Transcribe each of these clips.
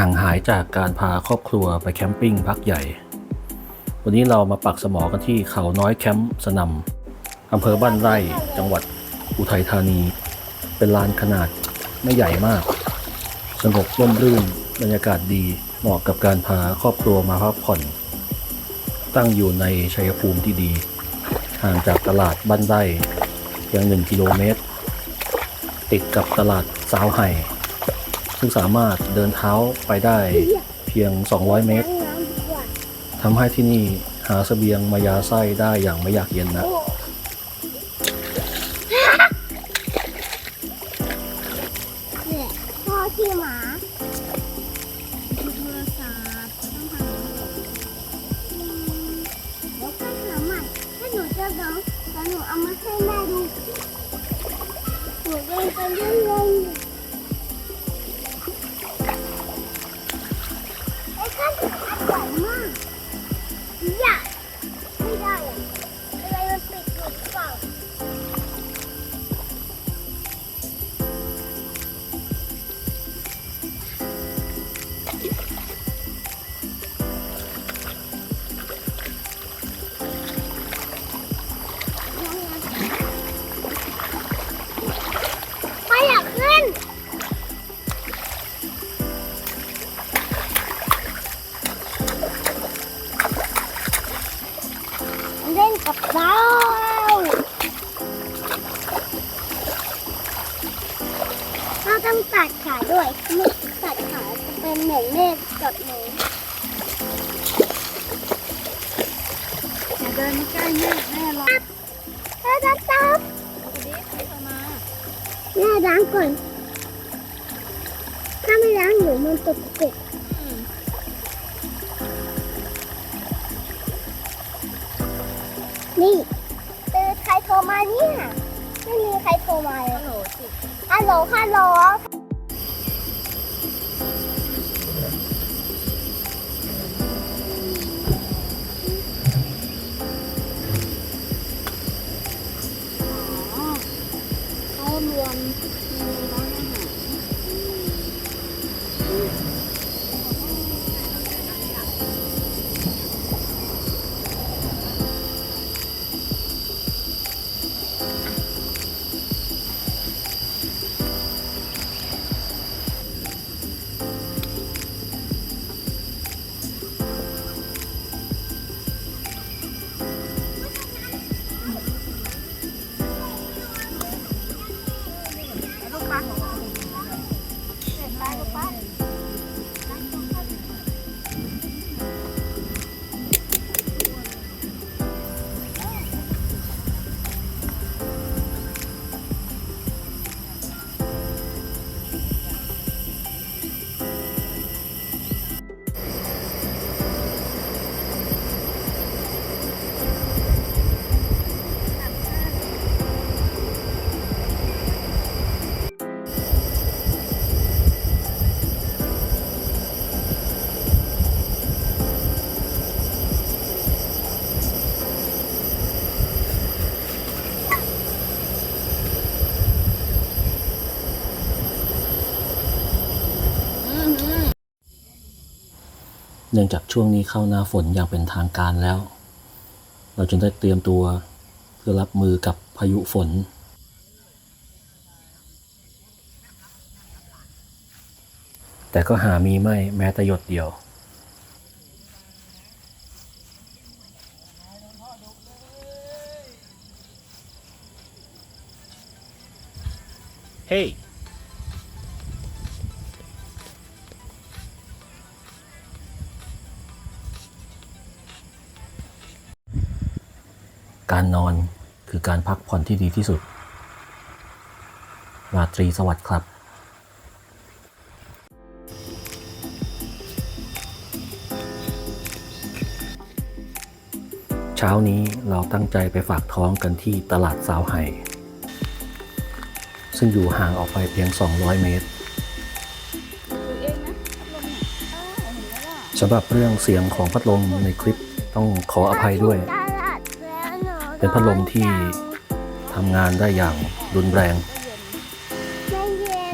ห่างหายจากการพาครอบครัวไปแคมปิ้งพักใหญ่ วันนี้เรามาปักสมอกันที่เขาน้อยแคมป์สนำอำเภอบ้านไร่จังหวัดอุทัยธานี เป็นลานขนาดไม่ใหญ่มาก สงบร่มรื่นบรรยากาศดีเหมาะกับการพาครอบครัวมาพักผ่อน ตั้งอยู่ในชัยภูมิที่ดี ห่างจากตลาดบ้านไร่เพียงหนึ่งกิโลเมตร ติดกับตลาดสาวไห่ ซึ่งสามารถเดินเท้าไปได้เพียง 200 เมตรทำให้ที่นี่หาเสบียงมายาไส้ได้อย่างไม่อยากเย็นนะพ่อที่หมาโทรศัพท์ต้องทำแล้วก็หาใหม่ถ้าหนูจะร้องแล้วหนูเอามาให้แม่ดูหนูเดินไปเรื่อยๆ กับเราเราต้องตัดขาด้วยไม่ตัดขาจะเป็นเหมือนเมฆกับหนูอย่าเดินมาใกล้แม่แม่รอถ้าจะจับดิใครเข้ามาแม่ล้างก่อน ถ้าไม่ล้างหนูมันตกเจ็บ นี่เออใครโทรมาเนี่ย ไม่มีใครโทรมาเลฮัยลโหลสิฮัลโหลฮัลโหล เนื่องจากช่วงนี้เข้าหน้าฝนอย่างเป็นทางการแล้ว เราจึงได้เตรียมตัวเพื่อรับมือกับพายุฝน แต่ก็หามีไม่แม้แต่หยดเดียวเฮ้ย การนอนคือการพักผ่อนที่ดีที่สุด ราตรีสวัสดิ์ครับเช้านี้เราตั้งใจไปฝากท้องกันที่ตลาดสาวไห่ ซึ่งอยู่ห่างออกไปเพียง 200 เมตรดูเองนะพัดลมเนี่ยเออเห็นแล้วล่ะสำหรับเรื่องเสียงของพัดลมในคลิปต้องขออภัยด้วย เป็นพัดลมที่ทำงานได้อย่างรุนแรง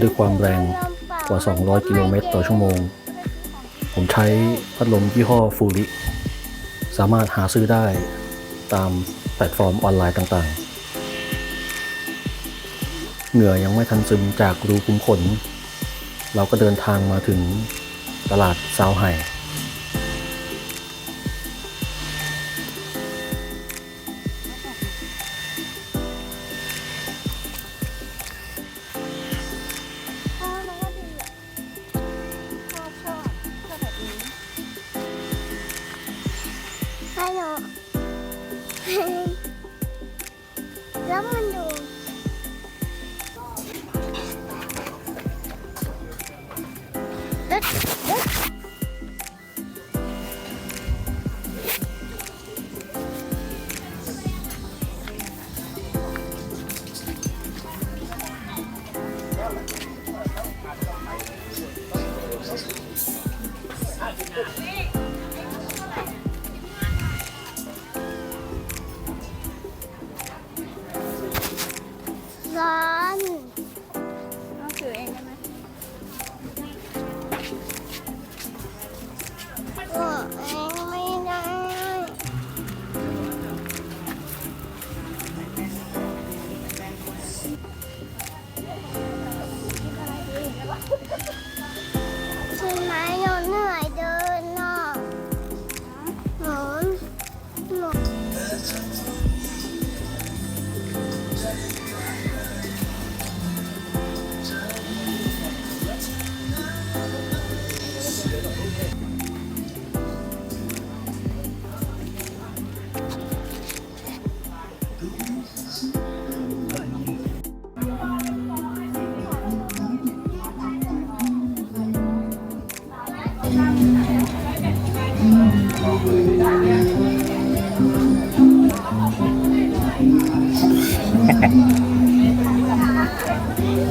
ด้วยความแรงกว่า 200 กิโลเมตรต่อชั่วโมง ผมใช้พัดลมยี่ห้อฟูริสามารถหาซื้อได้ตามแพลตฟอร์มออนไลน์ต่างๆ เหงื่อยังไม่ทันซึมจากรูคุ้มขน เราก็เดินทางมาถึงตลาดซาวไห่ แล้วมั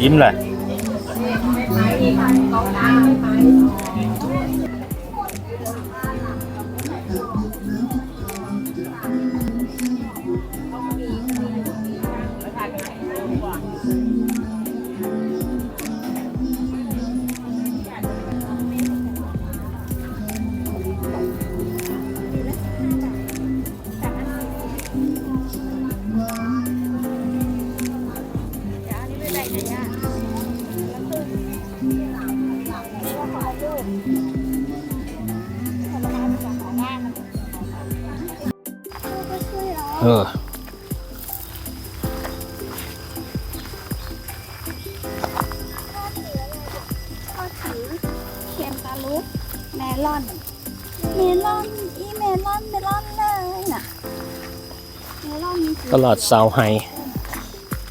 ยิ้มเลย เออพ่อถืออะไรพ่อถือเค็มตาลุกเมลอน เมลอนอีเมลอนเมลอนเลยน่ะเมลอนมีสีตลาดซาวไฮ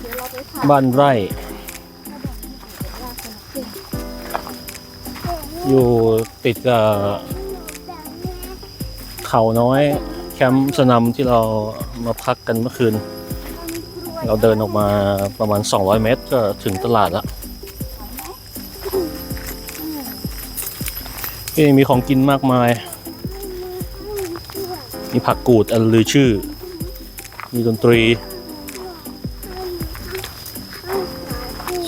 เดี๋ยวเราไปถ่ายบ้านไร่ อยู่ติดกับเขาน้อย แคมป์สนำที่เรา มาพักกันเมื่อคืน เราเดินออกมาประมาณ 200 เมตรก็ถึงตลาดแล้วนี่มีของกินมากมาย มีผักกูดอันลือชื่อ มีดนตรี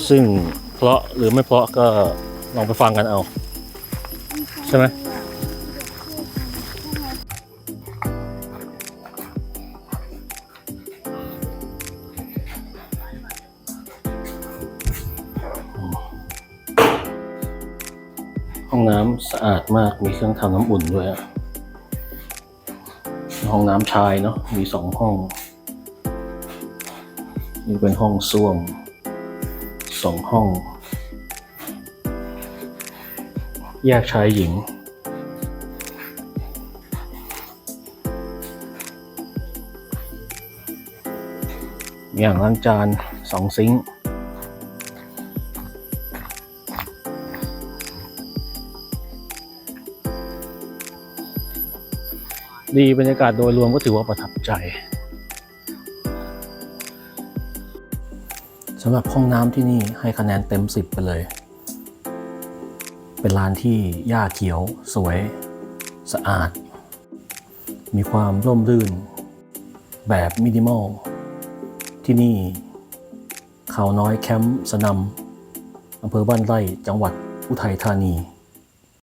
ซึ่งเพราะหรือไม่เพราะก็ลองไปฟังกันเอา ใช่ไหม น้ำสะอาดมาก มีเครื่องทำน้ำอุ่นด้วย ห้องน้ำชายเนาะ มีสองห้อง นี่เป็นห้องส้วมสองห้อง แยกชายหญิงมีอ่างล้างจานสองซิงค์ ดีบรรยากาศโดยรวมก็ถือว่าประทับใจสำหรับห้องน้ำที่นี่ให้คะแนนเต็ม 10 ไปเลย เป็นลานที่หญ้าเขียว สวย สะอาด มีความร่มรื่น แบบมินิมอล ที่นี่ เขาน้อยแคมป์สนำอำเภอบ้านไร่จังหวัดอุทัยธานี